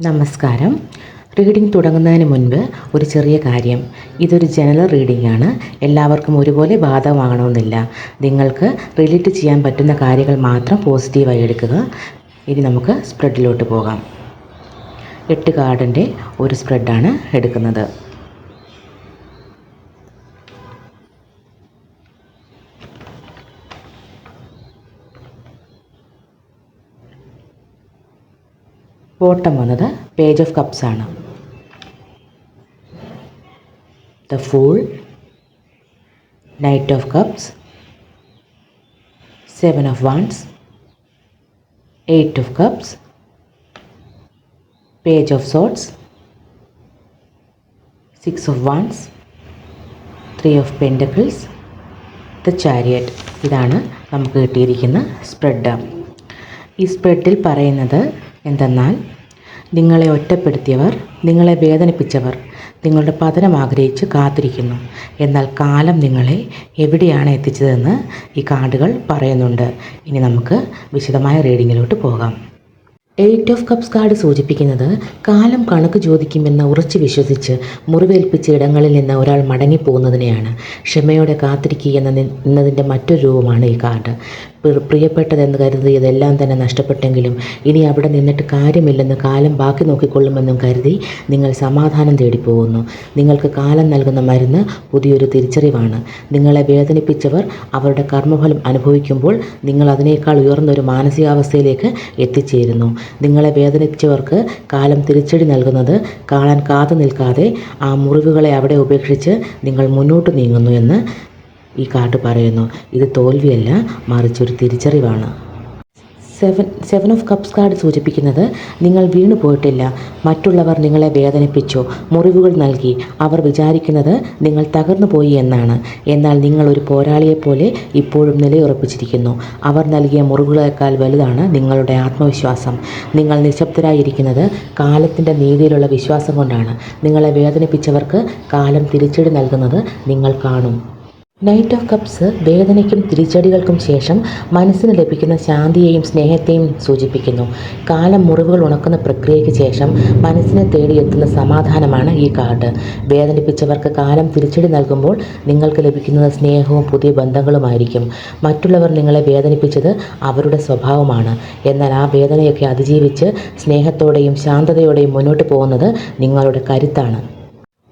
നമസ്കാരം. റീഡിംഗ് തുടങ്ങുന്നതിന് മുൻപ് ഒരു ചെറിയ കാര്യം. ഇതൊരു ജനറൽ റീഡിംഗ് ആണ്. എല്ലാവർക്കും ഒരുപോലെ ബാധകമാകണമെന്നില്ല. നിങ്ങൾക്ക് റിലേറ്റ് ചെയ്യാൻ പറ്റുന്ന കാര്യങ്ങൾ മാത്രം പോസിറ്റീവായി എടുക്കുക. ഇനി നമുക്ക് സ്പ്രെഡിലോട്ട് പോകാം. എട്ട് കാർഡിന്റെ ഒരു സ്പ്രെഡാണ് എടുക്കുന്നത്. ബോട്ടം വന്നത് പേജ് ഓഫ് കപ്സ് ആണ്. The fool knight of cups seven of wands eight of cups page of swords six of wands three of pentacles the chariot ഇതാണ് നമുക്ക് കിട്ടിയിരിക്കുന്ന സ്പ്രെഡ് ഈ സ്പ്രെഡിൽ പറയുന്നത് എന്തെന്നാൽ നിങ്ങളെ ഒറ്റപ്പെടുത്തിയവർ നിങ്ങളെ വേദനിപ്പിച്ചവർ നിങ്ങളുടെ പതനം ആഗ്രഹിച്ച് കാത്തിരിക്കുന്നു. എന്നാൽ കാലം നിങ്ങളെ എവിടെയാണ് എത്തിച്ചതെന്ന് ഈ കാർഡുകൾ പറയുന്നുണ്ട്. ഇനി നമുക്ക് വിശദമായ റീഡിങ്ങിലോട്ട് പോകാം. എയ്റ്റ് ഓഫ് കപ്സ് കാർഡ് സൂചിപ്പിക്കുന്നത് കാലം കണക്ക് ചോദിക്കുമെന്ന് ഉറച്ചു വിശ്വസിച്ച് മുറിവേൽപ്പിച്ച ഇടങ്ങളിൽ നിന്ന് ഒരാൾ മടങ്ങിപ്പോകുന്നതിനെയാണ്. ക്ഷമയോടെ കാത്തിരിക്കുക എന്ന എന്നതിന്റെ മറ്റൊരു രൂപമാണ് ഈ കാർഡ്. പ്രിയപ്പെട്ടതെന്ന് കരുതിയതെല്ലാം തന്നെ നഷ്ടപ്പെട്ടെങ്കിലും ഇനി അവിടെ നിന്നിട്ട് കാര്യമില്ലെന്ന് കാലം ബാക്കി നോക്കിക്കൊള്ളുമെന്നും കരുതി നിങ്ങൾ സമാധാനം തേടിപ്പോകുന്നു. നിങ്ങൾക്ക് കാലം നൽകുന്ന മരുന്ന് പുതിയൊരു തിരിച്ചറിവാണ്. നിങ്ങളെ വേദനിപ്പിച്ചവർ അവരുടെ കർമ്മഫലം അനുഭവിക്കുമ്പോൾ നിങ്ങൾ അതിനേക്കാൾ ഉയർന്നൊരു മാനസികാവസ്ഥയിലേക്ക് എത്തിച്ചേരുന്നു. നിങ്ങളെ വേദനിപ്പിച്ചവർക്ക് കാലം തിരിച്ചടി നൽകുന്നത് കാണാൻ കാത്തു നിൽക്കാതെ ആ മുറിവുകളെ അവിടെ ഉപേക്ഷിച്ച് നിങ്ങൾ മുന്നോട്ട് നീങ്ങുന്നു എന്ന് ഈ കാർഡ് പറയുന്നു ഇത് തോൽവിയല്ല മറിച്ച് ഒരു തിരിച്ചറിവാണ്. Seven seven of cups card സൂചിപ്പിക്കുന്നത് നിങ്ങൾ വീണു പോയിട്ടില്ല മറ്റുള്ളവർ നിങ്ങളെ വേദനിപ്പിച്ചു മുറിവുകൾ നൽകി അവർ വിചാരിക്കുന്നത് നിങ്ങൾ തകർന്നു പോയി എന്നാണ്. എന്നാൽ നിങ്ങൾ ഒരു പോരാളിയെപ്പോലെ ഇപ്പോഴും നിലയുറപ്പിച്ചിരിക്കുന്നു. അവർ നൽകിയ മുറിവുകളേക്കാൾ വലുതാണ് നിങ്ങളുടെ ആത്മവിശ്വാസം. നിങ്ങൾ നിശബ്ദരായിരിക്കുന്നത് കാലത്തിന്റെ നീതിയിലുള്ള വിശ്വാസം കൊണ്ടാണ്. നിങ്ങളെ വേദനിപ്പിച്ചവർക്ക് കാലം തിരിച്ചടി നൽകുന്നത് നിങ്ങൾ കാണും. നൈറ്റ് ഓഫ് കപ്സ് വേദനയ്ക്കും തിരിച്ചടികൾക്കും ശേഷം മനസ്സിന് ലഭിക്കുന്ന ശാന്തിയെയും സ്നേഹത്തെയും സൂചിപ്പിക്കുന്നു. കാലം മുറിവുകൾ ഉണക്കുന്ന പ്രക്രിയയ്ക്ക് ശേഷം മനസ്സിനെ തേടിയെത്തുന്ന സമാധാനമാണ് ഈ കാർഡ്. വേദനിപ്പിച്ചവർക്ക് കാലം തിരിച്ചടി നൽകുമ്പോൾ നിങ്ങൾക്ക് ലഭിക്കുന്നത് സ്നേഹവും പുതിയ ബന്ധങ്ങളുമായിരിക്കും. മറ്റുള്ളവർ നിങ്ങളെ വേദനിപ്പിച്ചത് അവരുടെ സ്വഭാവമാണ്. എന്നാൽ ആ വേദനയൊക്കെ അതിജീവിച്ച് സ്നേഹത്തോടെയും ശാന്തതയോടെയും മുന്നോട്ട് പോകുന്നത് നിങ്ങളുടെ കരുത്താണ്.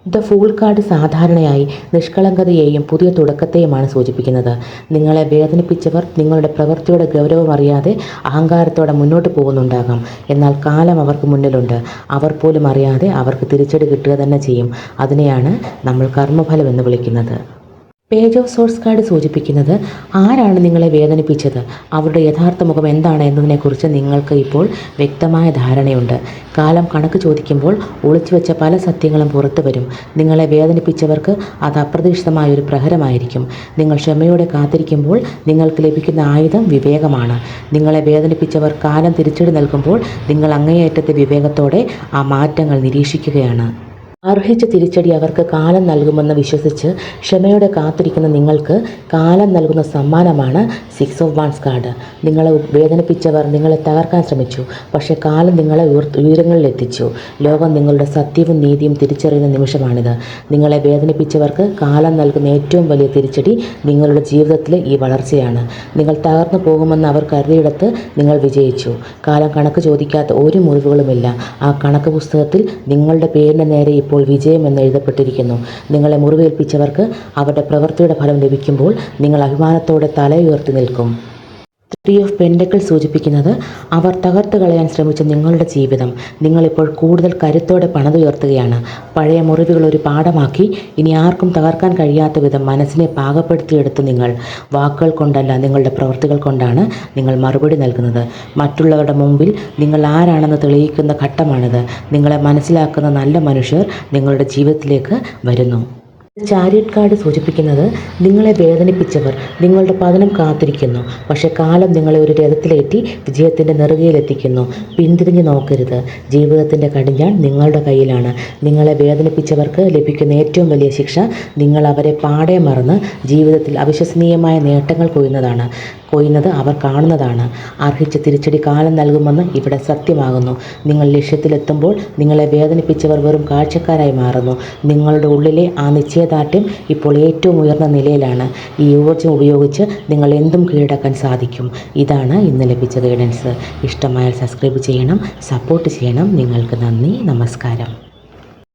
ദ ഫൂൾ കാർഡ് സാധാരണയായി നിഷ്കളങ്കതയെയും പുതിയ തുടക്കത്തെയുമാണ് സൂചിപ്പിക്കുന്നത്. നിങ്ങളെ വേദനിപ്പിച്ചവർ നിങ്ങളുടെ പ്രവൃത്തിയുടെ ഗൗരവം അറിയാതെ അഹങ്കാരത്തോടെ മുന്നോട്ട് പോകുന്നുണ്ടാകാം. എന്നാൽ കാലം അവർക്ക് മുന്നിലുണ്ട്. അവർ പോലും അറിയാതെ അവർക്ക് തിരിച്ചടി കിട്ടുക തന്നെ ചെയ്യും. അതിനെയാണ് നമ്മൾ കർമ്മഫലം എന്ന് വിളിക്കുന്നത്. പേജ് ഓഫ് സോഴ്സ് കാർഡ് സൂചിപ്പിക്കുന്നത് ആരാണ് നിങ്ങളെ വേദനിപ്പിച്ചത്? അവരുടെ യഥാർത്ഥ മുഖം എന്താണ് എന്നതിനെക്കുറിച്ച് നിങ്ങൾക്ക് ഇപ്പോൾ വ്യക്തമായ ധാരണയുണ്ട്. കാലം കണക്ക് ചോദിക്കുമ്പോൾ ഒളിച്ചു വെച്ച പല സത്യങ്ങളും പുറത്തു വരും. നിങ്ങളെ വേദനിപ്പിച്ചവർക്ക് അത് അപ്രതീക്ഷിതമായ ഒരു പ്രഹരമായിരിക്കും. നിങ്ങൾ ക്ഷമയോടെ കാത്തിരിക്കുമ്പോൾ നിങ്ങൾക്ക് ലഭിക്കുന്ന ആയുധം വിവേകമാണ്. നിങ്ങളെ വേദനിപ്പിച്ചവർ കാലം തിരിച്ചടി നൽകുമ്പോൾ നിങ്ങൾ അങ്ങേയറ്റത്തെ വിവേകത്തോടെ ആ മാറ്റങ്ങൾ നിരീക്ഷിക്കുകയാണ്. അർഹിച്ച തിരിച്ചടി അവർക്ക് കാലം നൽകുമെന്ന് വിശ്വസിച്ച് ക്ഷമയോടെ കാത്തിരിക്കുന്ന നിങ്ങൾക്ക് കാലം നൽകുന്ന സമ്മാനമാണ് സിക്സ് ഓഫ് വൺസ് കാർഡ് നിങ്ങളെ വേദനിപ്പിച്ചവർ നിങ്ങളെ തകർക്കാൻ ശ്രമിച്ചു. പക്ഷേ കാലം നിങ്ങളെ ഉയരങ്ങളിൽ എത്തിച്ചു ലോകം നിങ്ങളുടെ സത്യവും നീതിയും തിരിച്ചറിയുന്ന നിമിഷമാണിത്. നിങ്ങളെ വേദനിപ്പിച്ചവർക്ക് കാലം നൽകുന്ന ഏറ്റവും വലിയ തിരിച്ചടി നിങ്ങളുടെ ജീവിതത്തിലെ ഈ വളർച്ചയാണ്. നിങ്ങൾ തകർന്നു പോകുമെന്ന് അവർ കരുതിയിടത്ത് നിങ്ങൾ വിജയിച്ചു. കാലം കണക്ക് ചോദിക്കാത്ത ഒരു മുറിവുകളുമില്ല. ആ കണക്ക് പുസ്തകത്തിൽ നിങ്ങളുടെ പേരിന് നേരെ ഇപ്പോൾ വിജയം എന്ന് എഴുതപ്പെട്ടിരിക്കുന്നു. നിങ്ങളെ മുറിവേൽപ്പിച്ചവർക്ക് അവരുടെ പ്രവൃത്തിയുടെ ഫലം ലഭിക്കുമ്പോൾ നിങ്ങൾ അഭിമാനത്തോടെ തലയുയർത്തി നിൽക്കും. ത്രീ ഓഫ് പെൻഡക്കിൾ സൂചിപ്പിക്കുന്നത് അവർ തകർത്ത് കളയാൻ ശ്രമിച്ച നിങ്ങളുടെ ജീവിതം. നിങ്ങളിപ്പോൾ കൂടുതൽ കരുത്തോടെ പണിതുയർത്തുകയാണ് പഴയ മുറിവുകൾ ഒരു പാഠമാക്കി ഇനി ആർക്കും തകർക്കാൻ കഴിയാത്ത വിധം മനസ്സിനെ പാകപ്പെടുത്തിയെടുത്ത് നിങ്ങൾ. വാക്കുകൾ കൊണ്ടല്ല നിങ്ങളുടെ പ്രവൃത്തികൾ കൊണ്ടാണ് നിങ്ങൾ മറുപടി നൽകുന്നത്. മറ്റുള്ളവരുടെ മുമ്പിൽ നിങ്ങൾ ആരാണെന്ന് തെളിയിക്കുന്ന ഘട്ടമാണിത്. നിങ്ങളെ മനസ്സിലാക്കുന്ന നല്ല മനുഷ്യർ നിങ്ങളുടെ ജീവിതത്തിലേക്ക് വരുന്നു. ചാരിയറ്റ് കാർഡ് സൂചിപ്പിക്കുന്നത് നിങ്ങളെ വേദനിപ്പിച്ചവർ നിങ്ങളുടെ പതനം കാത്തിരിക്കുന്നു. പക്ഷെ കാലം നിങ്ങളെ ഒരു രഥത്തിലേറ്റി വിജയത്തിന്റെ നെറുകയിലെത്തിക്കുന്നു. പിന്തിരിഞ്ഞ് നോക്കരുത്. ജീവിതത്തിന്റെ കടിഞ്ഞാൺ നിങ്ങളുടെ കയ്യിലാണ്. നിങ്ങളെ വേദനിപ്പിച്ചവർക്ക് ലഭിക്കുന്ന ഏറ്റവും വലിയ ശിക്ഷ നിങ്ങൾ അവരെ പാടെ മറന്ന് ജീവിതത്തിൽ അവിശ്വസനീയമായ നേട്ടങ്ങൾ കൊയ്യുന്നതാണ്. കൊയ്യുന്നത് അവർ കാണുന്നതാണ്. അർഹിച്ച തിരിച്ചടി കാലം നൽകുമെന്ന് ഇവിടെ സത്യമാകുന്നു. നിങ്ങൾ ലക്ഷ്യത്തിലെത്തുമ്പോൾ നിങ്ങളെ വേദനിപ്പിച്ചവർ വെറും കാഴ്ചക്കാരായി മാറുന്നു. നിങ്ങളുടെ ഉള്ളിലെ ആ നിശ്ചയദാർഢ്യം ഇപ്പോൾ ഏറ്റവും ഉയർന്ന നിലയിലാണ്. ഈ ഊർജം ഉപയോഗിച്ച് നിങ്ങൾ എന്തും കീഴടക്കാൻ സാധിക്കും. ഇതാണ് ഇന്ന് ലഭിച്ച ഗൈഡൻസ് ഇഷ്ടമായാൽ സബ്സ്ക്രൈബ് ചെയ്യണം സപ്പോർട്ട് ചെയ്യണം. നിങ്ങൾക്ക് നന്ദി നമസ്കാരം.